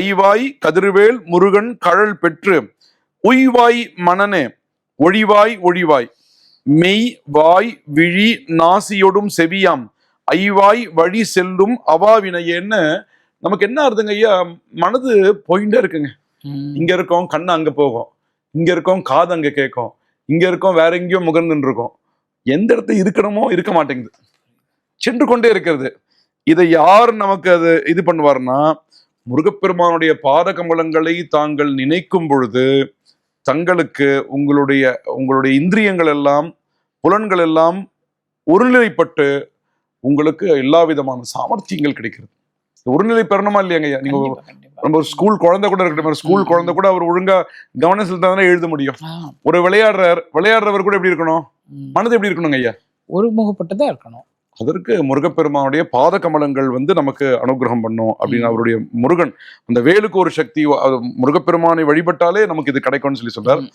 ஐவாய் கதிர்வேல் முருகன் கழல் பெற்று உய்வாய் மனனே ஒழிவாய் ஒழிவாய். மெய் வாய் விழி நாசியொடும் செவியாம். ஐவாய் வழி செல்லும் அவாவினையேன்னு நமக்கு என்ன அர்த்தங்க ஐயா? மனது போயிட்டே இருக்குங்க. இங்க இருக்கோம் கண்ணு அங்க போகும். இங்க இருக்கோம் காது அங்க கேட்கும். இங்க இருக்கோம் வேற எங்கேயோ முகர்ந்துன்னு இருக்கோம் எந்த இடத்துல இருக்கணுமோ இருக்க மாட்டேங்குது. சென்று கொண்டே இருக்கிறது. இதை யார் நமக்கு அது இது பண்ணுவார்னா முருகப்பெருமானுடைய பாத கமலங்களை தாங்கள் நினைக்கும் பொழுது தங்களுக்கு உங்களுடைய உங்களுடைய இந்திரியங்கள் எல்லாம் புலன்கள் எல்லாம் ஒருநிலைப்பட்டு உங்களுக்கு எல்லா விதமான சாமர்த்தியங்கள் கிடைக்கிறது. ஒருநிலை பெறணுமா இல்லையாங்க நீங்க. நம்ம ஒரு ஸ்கூல் குழந்தை கூட இருக்கட்டும் ஸ்கூல். குழந்தை கூட அவர் ஒழுங்கா கவனம் செலுத்தாதானே எழுத முடியும். ஒரு விளையாடுறார் விளையாடுறவர் கூட எப்படி இருக்கணும். மனது எப்படி இருக்கணுங்க ஐயா? ஒருமுகப்பட்டுதான் இருக்கணும். அதற்கு முருகப்பெருமானுடைய பாத கமலங்கள் வந்து நமக்கு அனுகிரகம் பண்ணும் அப்படின்னு. அவருடைய முருகன் அந்த வேலுக்கு ஒரு சக்தி முருகப்பெருமானை வழிபட்டாலே நமக்கு இது கிடைக்கும்னு சொல்லி சொல்றார்